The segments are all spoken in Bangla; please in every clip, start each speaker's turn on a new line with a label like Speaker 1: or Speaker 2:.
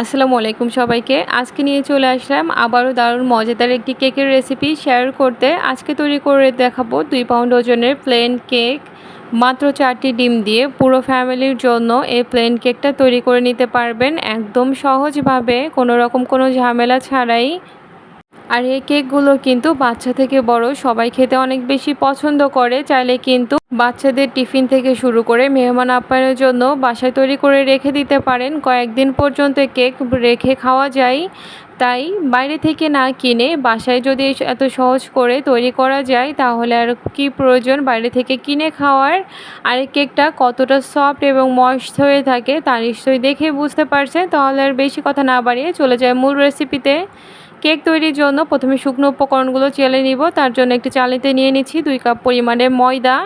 Speaker 1: আসসালামু আলাইকুম সবাইকে। আজকে নিয়ে চলে আসলাম আবারও দারুণ মজাদার একটি কেকের রেসিপি শেয়ার করতে। আজকে তৈরি করে দেখাবো দুই পাউন্ড ওজনের প্লেন কেক মাত্র চারটি ডিম দিয়ে পুরো ফ্যামিলির জন্য এই প্লেন কেকটা তৈরি করে নিতে পারবেন। একদম সহজভাবে, কোনো রকম কোনো ঝামেলা ছাড়াই আর এই কেকগুলো কিন্তু বাচ্চা থেকে বড়, সবাই খেতে অনেক বেশি পছন্দ করে। চাইলে কিন্তু বাচ্চাদের টিফিন থেকে শুরু করে মেহমান আপ্যায়নের জন্য বাসায় তৈরি করে রেখে দিতে পারেন। কয়েকদিন পর্যন্ত কেক রেখে খাওয়া যায়। তাই বাইরে থেকে না কিনে বাসায় যদি এত সহজ করে তৈরি করা যায়, তাহলে আর কি প্রয়োজন বাইরে থেকে কিনে খাওয়ার? আর কেকটা কতটা সফট এবং ময়েস্ট হয়ে থাকে তা নিশ্চয়ই দেখে বুঝতে পারছেন। তাহলে আর বেশি কথা না বাড়িয়ে চলে যায় মূল রেসিপিতে কেক তৈরির জন্য প্রথমে শুকনো উপকরণগুলো চেলে নিব। তার জন্য একটি চালিতে নিয়ে নিচ্ছি দুই কাপ পরিমাণে ময়দা।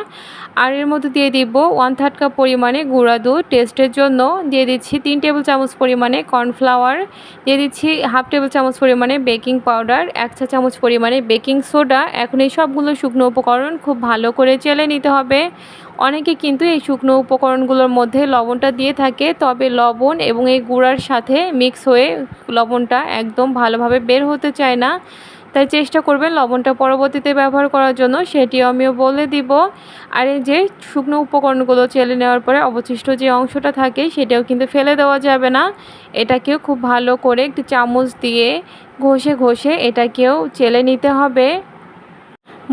Speaker 1: আর এর মধ্যে দিয়ে দিব ওয়ান থার্ড কাপ পরিমাণে গুঁড়া দুধ। টেস্টের জন্য দিয়ে দিচ্ছি তিন টেবিল চামচ পরিমাণে কর্নফ্লাওয়ার দিয়ে দিচ্ছি হাফ টেবিল চামচ পরিমাণে বেকিং পাউডার এক চা চামচ পরিমাণে বেকিং সোডা এখন এই সবগুলো শুকনো উপকরণ খুব ভালো করে চেলে নিতে হবে। অনেকে কিন্তু এই শুকনো উপকরণগুলোর মধ্যে লবণটা দিয়ে থাকে। তবে লবণ এবং এই গুঁড়ার সাথে মিক্স হয়ে লবণটা একদম ভালোভাবে বের হতে চায় না। তাই চেষ্টা করবেন লবণটা পরবর্তীতে ব্যবহার করার জন্য। সেটিও আমিও বলে দিব। আর এই যে শুকনো উপকরণগুলো চেলে নেওয়ার পরে অবশিষ্ট যে অংশটা থাকে সেটাও কিন্তু ফেলে দেওয়া যাবে না। এটাকেও খুব ভালো করে একটু চামচ দিয়ে ঘষে ঘষে এটাকেও চেলে নিতে হবে।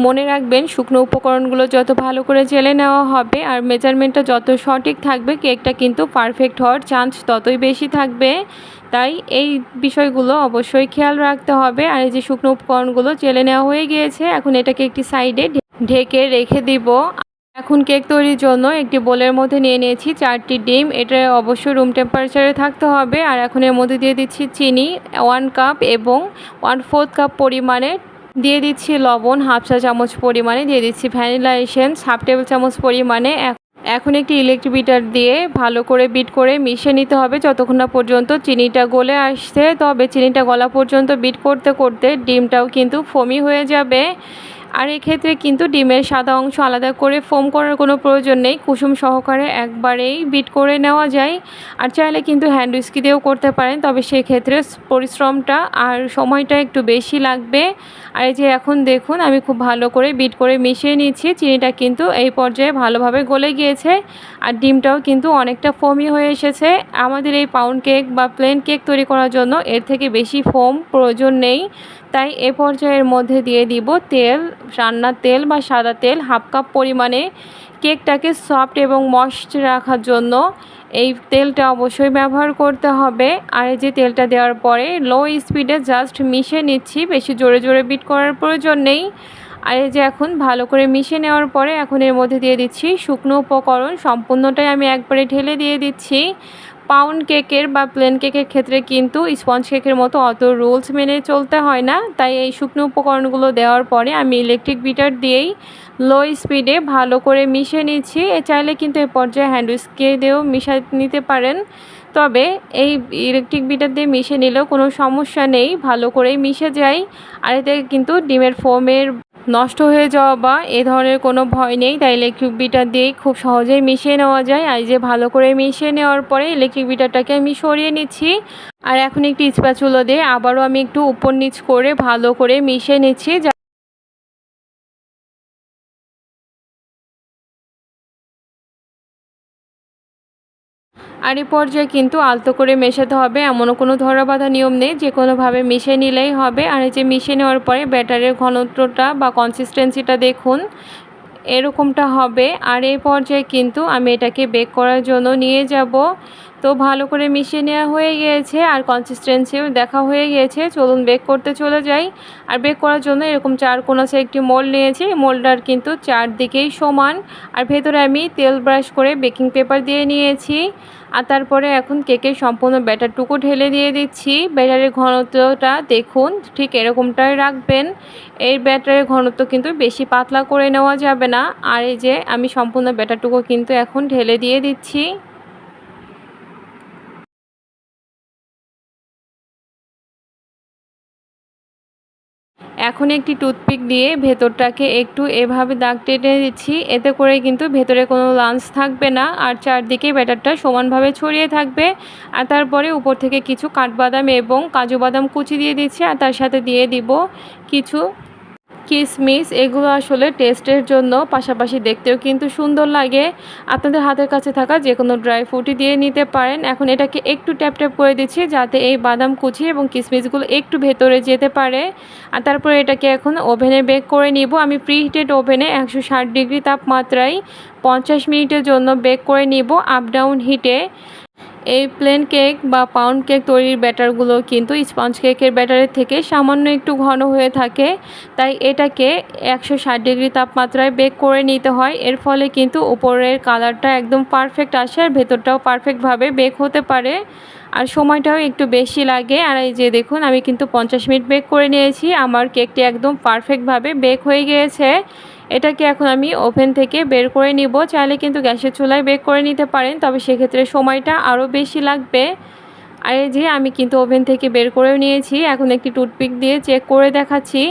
Speaker 1: মনে রাখবেন, শুকনো উপকরণগুলো যত ভালো করে জেলে নেওয়া হবে আর মেজারমেন্টটা যত সঠিক থাকবে, কেকটা কিন্তু পারফেক্ট হওয়ার চান্স ততই বেশি থাকবে। তাই এই বিষয়গুলো অবশ্যই খেয়াল রাখতে হবে। আর এই যে শুকনো উপকরণগুলো জেলে নেওয়া হয়ে গিয়েছে, এখন এটাকে একটি সাইডে ঢেকে রেখে দিব। এখন কেক তৈরির জন্য একটি বোলের মধ্যে নিয়ে নিয়েছি চারটি ডিম। এটা অবশ্যই রুম টেম্পারেচারে থাকতে হবে। আর এখন এর মধ্যে দিয়ে দিচ্ছি চিনি ওয়ান কাপ এবং ওয়ান ফোর্থ কাপ পরিমাণে দিয়ে দিচ্ছি লবণ, হাফ চা চামচ পরিমাণে, দিয়ে দিচ্ছি ভ্যানিলা এসেন্স, হাফ টেবিল চামচ পরিমাণে। এখন একটি ইলেকট্রিক বিটার দিয়ে ভালো করে বিট করে মিশিয়ে নিতে হবে। যতক্ষণ না পর্যন্ত চিনিটা গলে আসছে, তবে চিনিটা গলা পর্যন্ত বিট করতে করতে ডিমটাও কিন্তু ফমি হয়ে যাবে। আর এক্ষেত্রে কিন্তু ডিমের সাদা অংশ আলাদা করে ফোম করার কোনো প্রয়োজন নেই। কুসুম সহকারে একবারেই বিট করে নেওয়া যায়। আর চাইলে কিন্তু হ্যান্ড উইস্কি দিয়েও করতে পারেন। তবে সেক্ষেত্রে পরিশ্রমটা আর সময়টা একটু বেশি লাগবে। আর এই যে এখন দেখুন, আমি খুব ভালো করে বিট করে মিশিয়ে নিচ্ছি চিনিটা কিন্তু এই পর্যায়ে ভালোভাবে গলে গিয়েছে। আর ডিমটাও কিন্তু অনেকটা ফোমি হয়ে এসেছে। আমাদের এই পাউন্ড কেক বা প্লেন কেক তৈরি করার জন্য এর থেকে বেশি ফোম প্রয়োজন নেই। তাই এ পর্যায়ের মধ্যে দিয়ে দিব তেল, রান্নার তেল বা সাদা তেল, হাফ কাপ পরিমাণে কেকটাকে সফট এবং মস্ট রাখার জন্য। এই তেলটা অবশ্যই ব্যবহার করতে হবে। আর এই যে তেলটা দেওয়ার পরে লো স্পিডে জাস্ট মিশে নিচ্ছি। বেশি জোরে জোরে বিট করার প্রয়োজন নেই। আর এই যে এখন ভালো করে মিশে নেওয়ার পরে এখন এর মধ্যে দিয়ে দিচ্ছি শুকনো উপকরণ। সম্পূর্ণটাই আমি একবারে ঢেলে দিয়ে দিচ্ছি। পাউন্ড কেকের বা প্লেন কেকের ক্ষেত্রে কিন্তু স্পঞ্জ কেকের মতো অত রুলস মেনে চলতে হয় না। তাই এই শুকনো উপকরণগুলো দেওয়ার পরে আমি ইলেকট্রিক বিটার দিয়েই লো স্পিডে ভালো করে মিশিয়ে নিচ্ছি। চাইলে কিন্তু এ পর্যায়ে হ্যান্ড উইস্কে দিয়েও মিশাই নিতে পারেন। তবে এই ইলেকট্রিক বিটার দিয়ে মিশে নিলেও কোনো সমস্যা নেই, ভালো করেই মিশে যায়। আর এতে কিন্তু ডিমের ফোমের নষ্ট হয়ে যাওয়া বা এ ধরনের কোনো ভয় নেই, তাই ইলেকট্রিক বিটার দিয়েই খুব সহজেই মিশিয়ে নেওয়া যায়। আর যে ভালো করে মিশিয়ে নেওয়ার পরে ইলেকট্রিক বিটারটাকে আমি সরিয়ে নিচ্ছি। আর এখন একটি স্প্যাচুলো দিয়ে আবারও আমি একটু উপর নিচ করে ভালো করে মিশিয়ে নিচ্ছি আর এই পর্যায়ে কিন্তু আলতো করে মেশাতে হবে। এমনও কোনো ধরা বাঁধা নিয়ম নেই যে কোনোভাবে মিশে নিলেই হবে। আর এই যে মিশে নেওয়ার পরে ব্যাটারের ঘনত্বটা বা কনসিস্টেন্সিটা দেখুন, এরকমটা হবে। আর এই পর্যায়ে কিন্তু আমি এটাকে বেক করার জন্য নিয়ে যাব। তো ভালো করে মিশিয়ে নেওয়া হয়ে গিয়েছে আর কনসিস্টেন্সিও দেখা হয়ে গিয়েছে। চলুন বেক করতে চলে যাই। আর বেক করার জন্য এরকম চার কোনাসে একটি মোল্ড নিয়েছি। মোল্ডার কিন্তু চারদিকেই সমান। আর ভেতরে আমি তেল ব্রাশ করে বেকিং পেপার দিয়ে নিয়েছি। আর তারপরে এখন কেকের সম্পূর্ণ ব্যাটারটুকু ঢেলে দিয়ে দিচ্ছি। ব্যাটারের ঘনত্বটা দেখুন, ঠিক এরকমটাই রাখবেন। এর ব্যাটারের ঘনত্ব কিন্তু বেশি পাতলা করে নেওয়া যাবে না। আর এই যে আমি সম্পূর্ণ ব্যাটারটুকু কিন্তু এখন ঢেলে দিয়ে দিচ্ছি। এখন একটি টুথপিক দিয়ে ভেতরটাকে একটু এভাবে দাগ টেনে দিচ্ছি। এতে করে কিন্তু ভেতরে কোনো লাঞ্চ থাকবে না আর চারদিকে ব্যাটারটা সমানভাবে ছড়িয়ে থাকবে। আর তারপরে উপর থেকে কিছু কাঠবাদাম এবং কাজু বাদাম কুচি দিয়ে দিচ্ছি আর তার সাথে দিয়ে দিব কিছু কিশমিশ এগুলো আসলে টেস্টের জন্য পাশাপাশি দেখতেও কিন্তু সুন্দর লাগে। আপনাদের হাতের কাছে থাকা যে কোনো ড্রাই ফ্রুটই দিয়ে নিতে পারেন। এখন এটাকে একটু ট্যাপ ট্যাপ করে দিচ্ছি যাতে এই বাদাম কুচি এবং কিসমিসগুলো একটু ভেতরে যেতে পারে। আর তারপরে এটাকে এখন ওভেনে বেক করে নিব। আমি প্রি হিটেড ওভেনে একশো ষাট ডিগ্রি তাপমাত্রায় পঞ্চাশ মিনিটের জন্য বেক করে নিব, আপ, ডাউন, হিটে। এই প্লেন কেক বা পাউন্ড কেক তৈরির ব্যাটারগুলো কিন্তু স্পঞ্জ কেকের ব্যাটারের থেকে সামান্য একটু ঘন হয়ে থাকে। তাই এটাকে একশো ষাট ডিগ্রি তাপমাত্রায় বেক করে নিতে হয়। এর ফলে কিন্তু উপরের কালারটা একদম পারফেক্ট আসে আর ভেতরটাও পারফেক্টভাবে বেক হতে পারে। আর সময়টাও একটু বেশি লাগে। আর এই যে দেখুন, আমি কিন্তু পঞ্চাশ মিনিট বেক করে নিয়েছি। আমার কেকটি একদম পারফেক্টভাবে বেক হয়ে গিয়েছে। এটাকে এখন আমি ওভেন থেকে বের করে নিব। চাইলে কিন্তু গ্যাসের চুলায় বেক করে নিতে পারেন, তবে সেক্ষেত্রে সময়টা আরও বেশি লাগবে। আর এই যে আমি কিন্তু ওভেন থেকে বের করেও নিয়েছি, এখন একটি টুথপিক দিয়ে চেক করে দেখাচ্ছি।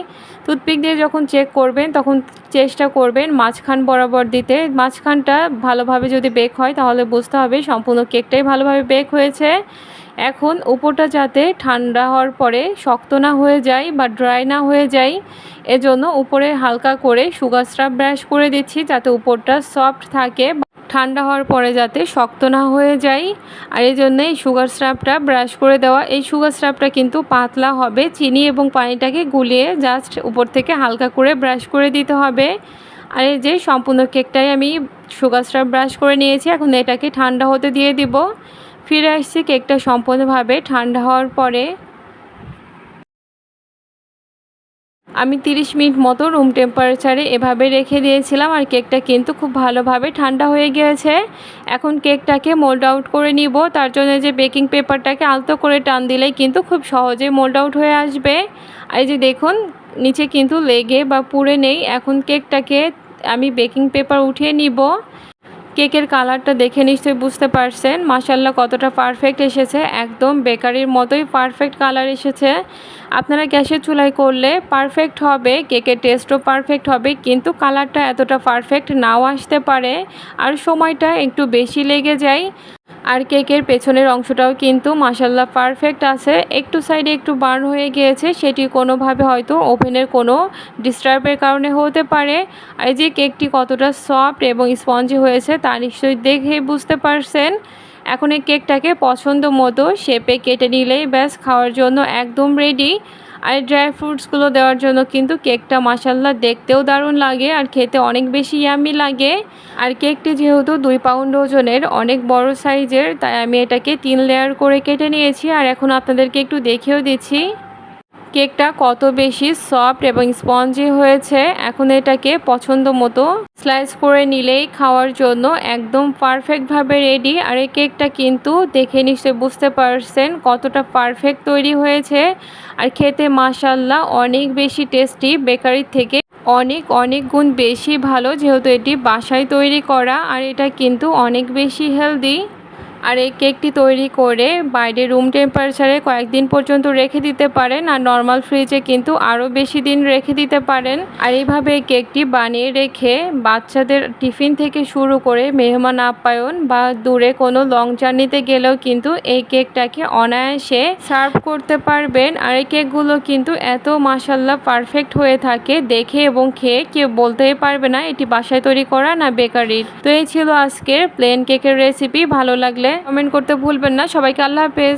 Speaker 1: টুথপিক দিয়ে যখন চেক করবেন, তখন চেষ্টা করবেন মাঝখান বরাবর দিতে। মাঝখানটা ভালোভাবে যদি বেক হয়, তাহলে বুঝতে হবে সম্পূর্ণ কেকটাই ভালোভাবে বেক হয়েছে। এখন উপরটা যাতে ঠান্ডা হওয়ার পরে শক্ত না হয়ে যায় বা ড্রাই না হয়ে যায়, এজন্য উপরে হালকা করে সুগার স্রাব ব্রাশ করে দিচ্ছি যাতে উপরটা সফট থাকে ঠান্ডা হওয়ার পরে যাতে শক্ত না হয়ে যায়। আর এই জন্য এই সুগার স্রাবটা ব্রাশ করে দেওয়া, এই সুগার স্রাবটা কিন্তু পাতলা হবে, চিনি এবং পানিটাকে গুলিয়ে জাস্ট উপর থেকে হালকা করে ব্রাশ করে দিতে হবে। আর এই যে সম্পূর্ণ কেকটাই আমি সুগার স্রাব ব্রাশ করে নিয়েছি, এখন এটাকে ঠান্ডা হতে দিয়ে দিব। ফিরে আসছি কেকটা সম্পূর্ণভাবে ঠান্ডা হওয়ার পরে। আমি 30 মিনিট মতো রুম টেম্পারেচারে এভাবে রেখে দিয়েছিলাম আর কেকটা কিন্তু খুব ভালোভাবে ঠান্ডা হয়ে গিয়েছে। এখন কেকটাকে মোল্ড আউট করে নিব। তার জন্য যে বেকিং পেপারটাকে আলতো করে টান দিলেই কিন্তু খুব সহজেই মোল্ড আউট হয়ে আসবে। আর এই যে দেখুন, নিচে কিন্তু লেগে বা পুড়ে নেই। এখন কেকটাকে আমি বেকিং পেপার উঠিয়ে নিব। কেকের কালারটা দেখে নিশ্চয়ই বুঝতে পারছেন। মাসাল্লাহ কতটা পারফেক্ট এসেছে। একদম বেকারির মতোই পারফেক্ট কালার এসেছে। আপনারা গ্যাসের চুলাই করলে পারফেক্ট হবে, কেকের টেস্টও পারফেক্ট হবে, কিন্তু কালারটা এতটা পারফেক্ট নাও আসতে পারে। আর সময়টা একটু বেশি লেগে যায়। আর কেকের পেছনের অংশটাও কিন্তু মাসাল্লাহ পারফেক্ট আছে। একটু সাইডে একটু বার্ন হয়ে গিয়েছে, সেটি কোনোভাবে হয়তো ওভেনের কোনো ডিস্টার্বের কারণে হতে পারে। আর যে কেকটি কতটা সফট এবং স্পঞ্জি হয়েছে, তা নিশ্চয়ই দেখে বুঝতে পারছেন। এখন এই কেকটাকে পছন্দ মতো শেপে কেটে নিলেই ব্যাস, খাওয়ার জন্য একদম রেডি আর ড্রাই ফ্রুটসগুলো দেওয়ার জন্য কিন্তু কেকটা মাসাল্লা দেখতেও দারুণ লাগে আর খেতে অনেক বেশি ইয়ামি লাগে। আর কেকটি যেহেতু দুই পাউন্ড ওজনের, অনেক বড় সাইজের তাই আমি এটাকে তিন লেয়ার করে কেটে নিয়েছি। আর এখন আপনাদেরকে একটু দেখিয়েও দিচ্ছি। কেকটা কত বেশি সফট এবং স্পঞ্জি হয়েছে, এখন এটাকে পছন্দ মতো স্লাইস করে নিলেই খাওয়ার জন্য একদম পারফেক্টভাবে রেডি। আর এই কেকটা কিন্তু দেখে নিশ্চয় বুঝতে পারছেন কতটা পারফেক্ট তৈরি হয়েছে। আর খেতে মাসাল্লাহ অনেক বেশি টেস্টি বেকারির থেকে অনেক অনেক গুণ বেশি ভালো, যেহেতু এটি বাসায় তৈরি করা। আর এটা কিন্তু অনেক বেশি হেলদি। আর এই কেকটি তৈরি করে বাইরে রুম টেম্পারেচারে কয়েকদিন পর্যন্ত রেখে দিতে পারেন আর নর্মাল ফ্রিজে কিন্তু আরও বেশি দিন রেখে দিতে পারেন। আর এইভাবে এই কেকটি বানিয়ে রেখে বাচ্চাদের টিফিন থেকে শুরু করে মেহমান আপ্যায়ন বা দূরে কোনো লং জার্নিতে গেলেও কিন্তু এই কেকটাকে অনায়াসে সার্ভ করতে পারবেন। আর এই কেকগুলো কিন্তু এত মাসাল্লাহ পারফেক্ট হয়ে থাকে দেখে এবং খেয়ে কেউ বলতেই পারবে না, এটি বাসায় তৈরি করা না বেকারির? তো এই ছিল আজকের প্লেন কেকের রেসিপি। ভালো লাগলে কমেন্ট করতে ভুলবেন না। সবাইকে আল্লাহ হাফেজ।